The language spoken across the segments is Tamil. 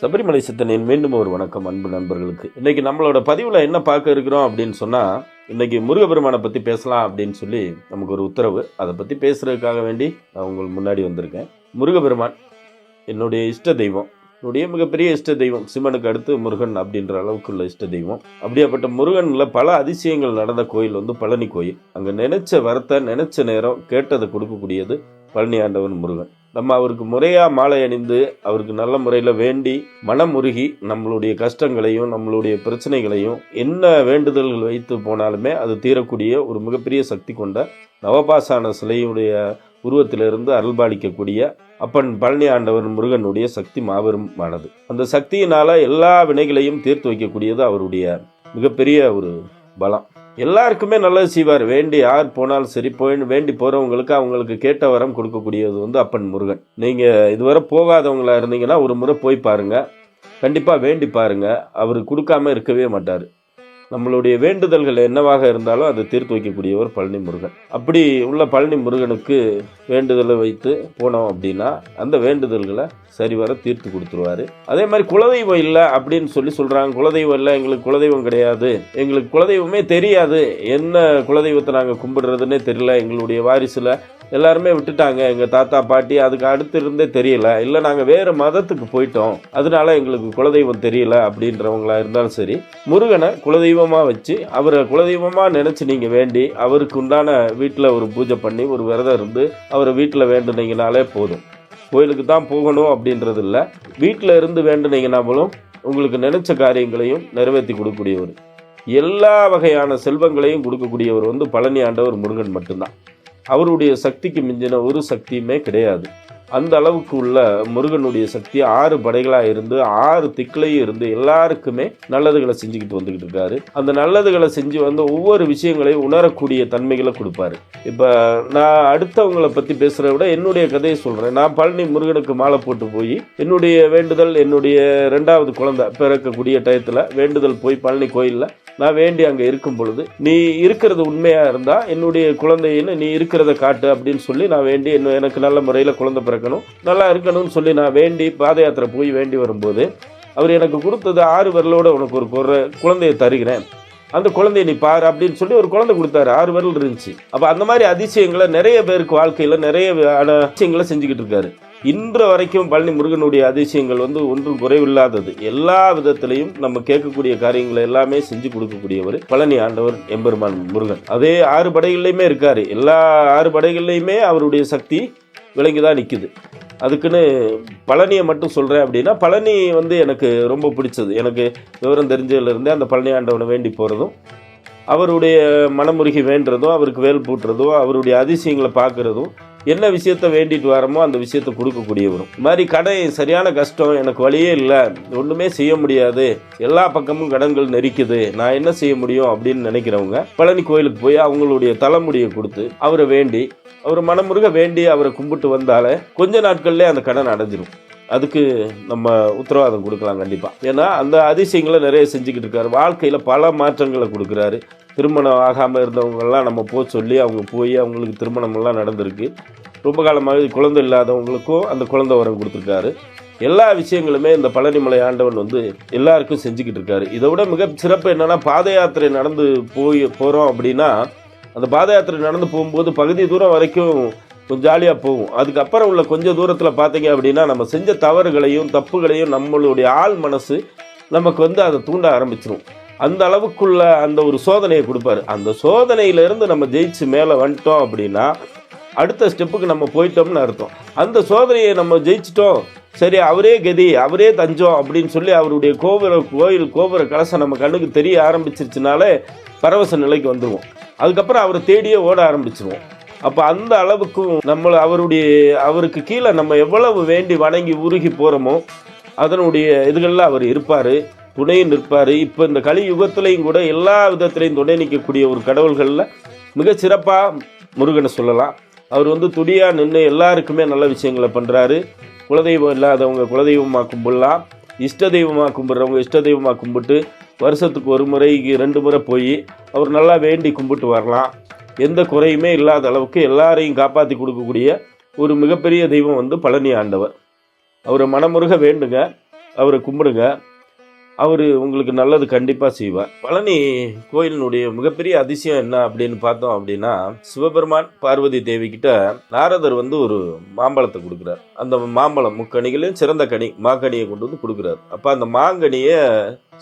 சபரிமலை சித்தனின் மீண்டும் ஒரு வணக்கம் அன்பு நண்பர்களுக்கு. இன்றைக்கி நம்மளோட பதிவில் என்ன பார்க்க இருக்கிறோம் அப்படின்னு சொன்னால் இன்றைக்கி முருகபெருமானை பற்றி பேசலாம் அப்படின்னு சொல்லி நமக்கு ஒரு உத்தரவு. அதை பற்றி பேசுகிறதுக்காக வேண்டி நான் உங்களுக்கு முன்னாடி வந்திருக்கேன். முருகபெருமான் என்னுடைய இஷ்ட தெய்வம். என்னுடைய மிகப்பெரிய இஷ்ட தெய்வம் சிவனுக்கு அடுத்து முருகன் அப்படின்ற அளவுக்கு உள்ள இஷ்ட தெய்வம். அப்படியாப்பட்ட முருகனில் பல அதிசயங்கள் நடந்த கோயில் வந்து பழனி கோயில். அங்கே நினைச்ச வரத்தை நினைச்ச நேரம் கேட்டதை கொடுக்கக்கூடியது பழனி ஆண்டவன் முருகன். நம்ம அவருக்கு முறையாக மாலை அணிந்து அவருக்கு நல்ல முறையில் வேண்டி மனம் உருகி நம்மளுடைய கஷ்டங்களையும் நம்மளுடைய பிரச்சனைகளையும் என்ன வேண்டுதல்கள் வைத்து போனாலுமே அது தீரக்கூடிய ஒரு மிகப்பெரிய சக்தி கொண்ட நவபாசான சிலையுடைய உருவத்திலிருந்து அருள்பாலிக்கக்கூடிய அப்பன் பழனி ஆண்டவர் முருகனுடைய சக்தி மாபெருமானது. அந்த சக்தியினால் எல்லா வினைகளையும் தீர்த்து வைக்கக்கூடியது அவருடைய மிகப்பெரிய ஒரு பலம். எல்லாருக்குமே நல்லது செய்வார். வேண்டி யார் போனாலும் சரி போய் வேண்டி போகிறவங்களுக்கு அவங்களுக்கு கேட்ட வரம் கொடுக்கக்கூடியது வந்து அப்பன் முருகன். நீங்கள் இதுவரை போகாதவங்களா இருந்தீங்கன்னா ஒரு முறை போய் பாருங்கள் கண்டிப்பாக வேண்டி பாருங்கள் அவர் கொடுக்காம இருக்கவே மாட்டார். நம்மளுடைய வேண்டுதல்கள் என்னவாக இருந்தாலும் அதை தீர்த்து வைக்கக்கூடியவர் பழனி முருகன் அப்படி உள்ள பழனி முருகனுக்கு வேண்டுதலை வைத்து போனோம் அப்படின்னா அந்த வேண்டுதல்களை சரிவர தீர்த்து கொடுத்துருவாரு. அதே மாதிரி குலதெய்வம் இல்லை அப்படின்னு சொல்லி சொல்றாங்க. குலதெய்வம் இல்லை எங்களுக்கு குலதெய்வம் கிடையாது. எங்களுக்கு குலதெய்வமே தெரியாது. என்ன குலதெய்வத்தை நாங்கள் கும்பிடுறதுன்னே தெரியல. எங்களுடைய வாரிசில் எல்லாருமே விட்டுட்டாங்க. எங்கள் தாத்தா பாட்டி அதுக்கு அடுத்து இருந்தே தெரியல. இல்லை நாங்கள் வேறு மதத்துக்கு போயிட்டோம். அதனால எங்களுக்கு குலதெய்வம் தெரியல அப்படின்றவங்களா இருந்தாலும் சரி. முருகனை குலதெய்வமாக வச்சு அவரை குலதெய்வமாக நினச்சி நீங்கள் வேண்டி அவருக்கு உண்டான வீட்டில் ஒரு பூஜை பண்ணி ஒரு விரதம் இருந்து அவரை வீட்டில் வேண்டுனீங்கனாலே போதும். கோயிலுக்கு தான் போகணும் அப்படின்றது இல்லை வீட்டில் இருந்து வேண்டுனீங்கனாலும் உங்களுக்கு நினச்ச காரியங்களையும் நிறைவேற்றி கொடுக்கக்கூடியவர். எல்லா வகையான செல்வங்களையும் கொடுக்கக்கூடியவர் வந்து பழனி ஆண்டவர் முருகன் மட்டும்தான். அவருடைய சக்திக்கு மிஞ்சின ஒரு சக்தியுமே கிடையாது. அந்த அளவுக்கு உள்ள முருகனுடைய சக்தி ஆறு படைகளாக இருந்து ஆறு திக்கிலையும் இருந்து எல்லாருக்குமே நல்லதுகளை செஞ்சுக்கிட்டு வந்துக்கிட்டு இருக்காரு. அந்த நல்லதுகளை செஞ்சு வந்து ஒவ்வொரு விஷயங்களையும் உணரக்கூடிய தன்மைகளை கொடுப்பாரு. இப்போ நான் அடுத்தவங்களை பற்றி பேசுகிறத விட என்னுடைய கதையை சொல்கிறேன் நான் பழனி முருகனுக்கு மாலை போட்டு போய் என்னுடைய வேண்டுதல் என்னுடைய ரெண்டாவது குழந்தை பிறக்கக்கூடிய டயத்தில் வேண்டுதல் போய் பழனி கோயிலில் நான் வேண்டி அங்கே இருக்கும் பொழுது நீ இருக்கிறது உண்மையாக இருந்தால் என்னுடைய குழந்தைன்னு நீ இருக்கிறத காட்டு அப்படின்னு சொல்லி நான் வேண்டி இன்னும் எனக்கு நல்ல முறையில் குழந்தை பிறக்கணும் நல்லா இருக்கணும்னு சொல்லி நான் வேண்டி பாத யாத்திரை போய் வேண்டி வரும்போது அவர் எனக்கு கொடுத்தது ஆறு விரலோடு உனக்கு ஒரு குறை குழந்தையை தருகிறேன். அந்த குழந்தைய நீ பாரு அப்படின்னு சொல்லி ஒரு குழந்தை கொடுத்தாரு. ஆறு விரல் இருந்துச்சு. அப்போ அந்த மாதிரி அதிசயங்களை நிறைய பேருக்கு வாழ்க்கையில் நிறைய வகையான அதிசயங்களை செஞ்சுக்கிட்டு இருக்காரு. இன்று வரைக்கும் பழனி முருகனுடைய அதிசயங்கள் வந்து ஒன்றும் குறைவில்லாதது. எல்லா விதத்திலையும் நம்ம கேட்கக்கூடிய காரியங்களை எல்லாமே செஞ்சு கொடுக்கக்கூடியவர் பழனி ஆண்டவர் எம்பெருமான் முருகன். அதே ஆறு படைகள்லையுமே இருக்காரு. எல்லா ஆறு படைகள்லையுமே அவருடைய சக்தி விளங்கி தான் நிற்குது அதுக்குன்னு பழனியை மட்டும் சொல்கிறேன் அப்படின்னா பழனி வந்து எனக்கு ரொம்ப பிடிச்சது. எனக்கு விவரம் தெரிஞ்சதுலேருந்தே அந்த பழனி ஆண்டவனை வேண்டி போகிறதும் அவருடைய மனமுருகி வேண்டுறதும் அவருக்கு வேல் பூட்டுறதும் அவருடைய அதிசயங்களை பார்க்குறதும் என்ன விஷயத்த வேண்டிட்டு வரமோ அந்த விஷயத்த கொடுக்கக்கூடியவரும். இது மாதிரி கடை சரியான கஷ்டம் எனக்கு வழியே இல்லை. ஒன்றுமே செய்ய முடியாது. எல்லா பக்கமும் கடன்கள் நெரிக்குது. நான் என்ன செய்ய முடியும் அப்படின்னு நினைக்கிறவங்க பழனி கோயிலுக்கு போய் அவங்களுடைய தலைமுடியை கொடுத்து அவரை வேண்டி அவர் மனமுருக வேண்டி அவரை கும்பிட்டு வந்தாலே கொஞ்ச நாட்கள்லேயே அந்த கடன் அடைஞ்சிரும். அதுக்கு நம்ம உத்தரவாதம் கொடுக்கலாம் கண்டிப்பாக ஏன்னா அந்த அதிசயங்களை நிறைய செஞ்சுக்கிட்டு இருக்காரு. வாழ்க்கையில் பல மாற்றங்களை கொடுக்குறாரு. திருமணம் ஆகாமல் இருந்தவங்கெல்லாம் நம்ம போக சொல்லி அவங்க போய் அவங்களுக்கு திருமணமெல்லாம் நடந்திருக்கு. ரொம்ப காலமாக குழந்தை இல்லாதவங்களுக்கும் அந்த குழந்தை வரம் கொடுத்துருக்காரு. எல்லா விஷயங்களுமே இந்த பழனிமலை ஆண்டவன் வந்து எல்லாருக்கும் செஞ்சுக்கிட்டு இருக்காரு. இதை விட மிக சிறப்பு என்னென்னா பாத யாத்திரை நடந்து போய் போகிறோம் அப்படின்னா அந்த பாத யாத்திரை நடந்து போகும்போது பகுதி தூரம் வரைக்கும் கொஞ்சம் ஜாலியாக போகும். அதுக்கப்புறம் உள்ள கொஞ்சம் தூரத்தில் பார்த்தீங்க அப்படின்னா நம்ம செஞ்ச தவறுகளையும் தப்புகளையும் நம்மளுடைய ஆள் மனசு நமக்கு வந்து அதை தூண்ட ஆரம்பிச்சிடும் அந்த அளவுக்குள்ள அந்த ஒரு சோதனையை கொடுப்பாரு. அந்த சோதனையிலேருந்து நம்ம ஜெயிச்சு மேலே வந்துட்டோம் அப்படின்னா அடுத்த ஸ்டெப்புக்கு நம்ம போயிட்டோம்னு அர்த்தம். அந்த சோதனையை நம்ம ஜெயிச்சிட்டோம். சரி அவரே கதி அவரே தஞ்சம் அப்படின்னு சொல்லி அவருடைய கோபுர கோயில் கோபுர கலசம் நம்ம கண்ணுக்கு தெரிய ஆரம்பிச்சிருச்சுனாலே பரவச நிலைக்கு வந்துடுவோம் அதுக்கப்புறம் அவரை தேடியே ஓட ஆரம்பிச்சிருவோம். அப்போ அந்த அளவுக்கும் நம்மளை அவருடைய அவருக்கு கீழே நம்ம எவ்வளவு வேண்டி வணங்கி உருகி போகிறோமோ அதனுடைய இதுகளில் அவர் இருப்பார் துணையும் நிற்பார். இப்போ இந்த கலி யுகத்திலையும் கூட எல்லா விதத்திலையும் துணை நிற்கக்கூடிய ஒரு கடவுள்களில் மிக சிறப்பாக முருகனை சொல்லலாம். அவர் வந்து துடியாக நின்று எல்லாருக்குமே நல்ல விஷயங்களை பண்ணுறாரு குலதெய்வம் இல்லாதவங்க குலதெய்வமாக கும்பிடலாம். இஷ்ட தெய்வமாக கும்பிட்றவங்க இஷ்ட தெய்வமாக கும்பிட்டு வருஷத்துக்கு ஒரு முறைக்கு ரெண்டு முறை போய் அவர் நல்லா வேண்டி கும்பிட்டு வரலாம். எந்த குறையுமே இல்லாத அளவுக்கு எல்லாரையும் காப்பாற்றி கொடுக்கக்கூடிய ஒரு மிகப்பெரிய தெய்வம் வந்து பழனி ஆண்டவர். அவரை மனமுருக வேண்டுங்க அவரை கும்பிடுங்க அவர் உங்களுக்கு நல்லது கண்டிப்பாக செய்வார். பழனி கோயிலினுடைய மிகப்பெரிய அதிசயம் என்ன அப்படின்னு பார்த்தோம் அப்படின்னா சிவபெருமான் பார்வதி தேவிக்கிட்ட நாரதர் வந்து ஒரு மாம்பழத்தை கொடுக்குறார். அந்த மாம்பழம் முக்கணிகளையும் சிறந்த கனி மாங்கனியை கொண்டு வந்து கொடுக்குறாரு. அப்போ அந்த மாங்கனியை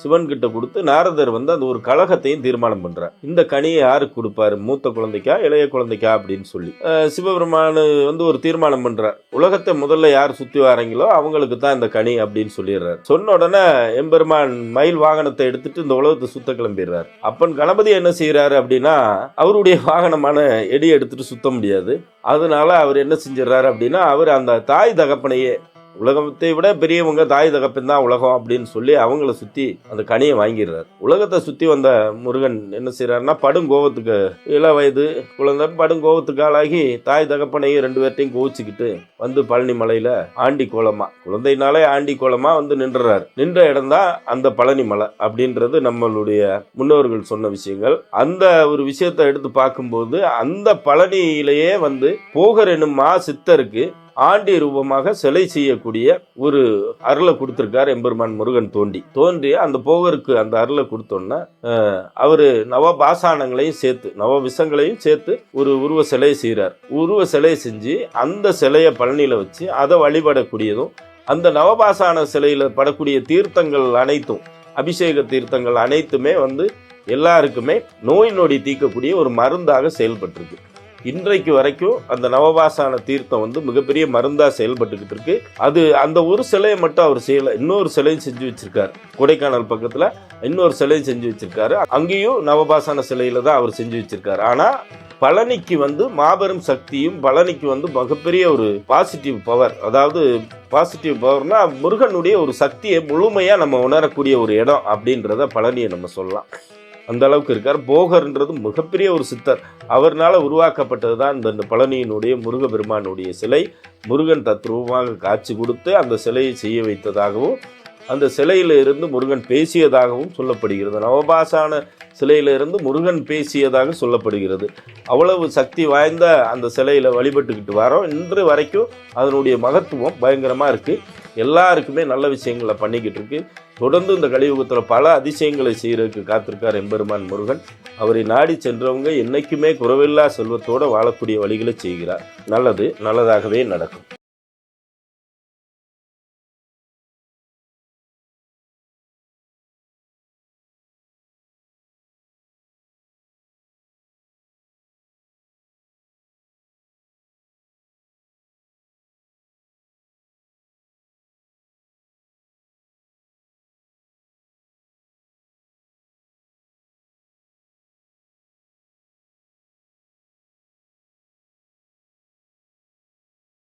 சிவன் கிட்ட கொடுத்து நாரதர் வந்து அந்த ஒரு கழகத்தையும் தீர்மானம் பண்றார். இந்த கனியை யாருக்கு கொடுப்பாரு? மூத்த குழந்தைக்கா இளைய குழந்தைக்கா அப்படின்னு சொல்லி. சிவபெருமானு வந்து ஒரு தீர்மானம் பண்றார். உலகத்தை முதல்ல யார் சுத்தி வராங்களோ அவங்களுக்கு தான் இந்த கனி அப்படின்னு சொல்லிடுறாரு. சொன்ன உடனே எம்பெருமான் மயில் வாகனத்தை எடுத்துட்டு இந்த உலகத்தை சுத்த கிளம்பிடுறாரு. அப்பன் கணபதி என்ன செய்யறாரு அப்படின்னா அவருடைய வாகனமான எடி எடுத்துட்டு சுத்த முடியாது. அதனால அவர் என்ன செஞ்சிடறாரு அப்படின்னா அவர் அந்த தாய் தகப்பனையே உலகத்தை விட பெரியவங்க தாய் தகப்பன் தான் உலகம் அப்படின்னு சொல்லி அவங்கள சுத்தி அந்த கனியை வாங்கிடுறாரு. உலகத்தை சுத்தி வந்த முருகன் என்ன செய்கிறாருன்னா படும் கோபத்துக்கு இள வயது குழந்தை படுங்கோவத்துக்கு ஆளாகி தாய் தகப்பனையும் ரெண்டு பேர்ட்டையும் கோவிச்சுக்கிட்டு வந்து பழனி மலையில ஆண்டி கோலமா குழந்தைனாலே ஆண்டி கோலமா வந்து நின்றுறாரு. நின்ற இடம் தான் அந்த பழனி மலை அப்படின்றது நம்மளுடைய முன்னோர்கள் சொன்ன விஷயங்கள். அந்த ஒரு விஷயத்தை எடுத்து பார்க்கும்போது அந்த பழனியிலேயே வந்து போகர் என்னும் மா சித்தருக்கு ஆண்டி ரூபமாக சிலை செய்யக்கூடிய ஒரு அருளை கொடுத்துருக்காரு எம்பெருமான் முருகன் தோண்டி. தோன்றி அந்த போகருக்கு அந்த அருளை கொடுத்தோன்னா அவர் நவபாசானங்களையும் சேர்த்து நவ விஷங்களையும் சேர்த்து ஒரு உருவ சிலையை செய்கிறார் உருவ சிலையை செஞ்சு அந்த சிலையை பழனியில் வச்சு அதை வழிபடக்கூடியதும் அந்த நவபாசான சிலையில் படக்கூடிய தீர்த்தங்கள் அனைத்தும் அபிஷேக தீர்த்தங்கள் அனைத்துமே வந்து எல்லாருக்குமே நோய் நொடி தீர்க்கக்கூடிய ஒரு மருந்தாக செயல்பட்டிருக்கு. இன்றைக்கு வரைக்கும் அந்த நவபாசான தீர்த்தம் வந்து மிகப்பெரிய மருந்தாக செயல்பட்டுக்கிட்டு இருக்கு. அது அந்த ஒரு சிலையை மட்டும் அவர் செய்யலை இன்னொரு சிலையும் செஞ்சு வச்சிருக்காரு. கொடைக்கானல் பக்கத்தில் இன்னொரு சிலையும் செஞ்சு வச்சிருக்காரு. அங்கேயும் நவபாசான சிலையில தான் அவர் செஞ்சு வச்சிருக்காரு. ஆனால் பழனிக்கு வந்து மாபெரும் சக்தியும் பழனிக்கு வந்து மிகப்பெரிய ஒரு பாசிட்டிவ் பவர் அதாவது பாசிட்டிவ் பவர்னா முருகனுடைய ஒரு சக்தியை முழுமையாக நம்ம உணரக்கூடிய ஒரு இடம் அப்படின்றத பழனியை நம்ம சொல்லலாம். அந்த அளவுக்கு இருக்கார். போகர்ன்றது மிகப்பெரிய ஒரு சித்தர். அவர்னால் உருவாக்கப்பட்டது தான் இந்த பழனியினுடைய முருகபெருமானுடைய சிலை. முருகன் தத்ரூபமாக காட்சி கொடுத்து அந்த சிலையை செய்ய வைத்ததாகவும் அந்த சிலையிலிருந்து முருகன் பேசியதாகவும் சொல்லப்படுகிறது. நவபாசான சிலையிலிருந்து முருகன் பேசியதாக சொல்லப்படுகிறது. அவ்வளவு சக்தி வாய்ந்த அந்த சிலையில் வழிபட்டுக்கிட்டு வரோம். இன்று வரைக்கும் அதனுடைய மகத்துவம் பயங்கரமாக இருக்குது எல்லாருக்குமே நல்ல விஷயங்களை பண்ணிக்கிட்டு இருக்கு. தொடர்ந்து இந்த கலியுகத்தில் பல அதிசயங்களை செய்கிறதுக்கு காத்திருக்கார் எம்பெருமான் முருகன். அவரை நாடி சென்றவங்க என்றைக்குமே குறவில்லா செல்வத்தோடு வாழக்கூடிய வழிகளை செய்கிறார். நல்லது நல்லதாகவே நடக்கும்.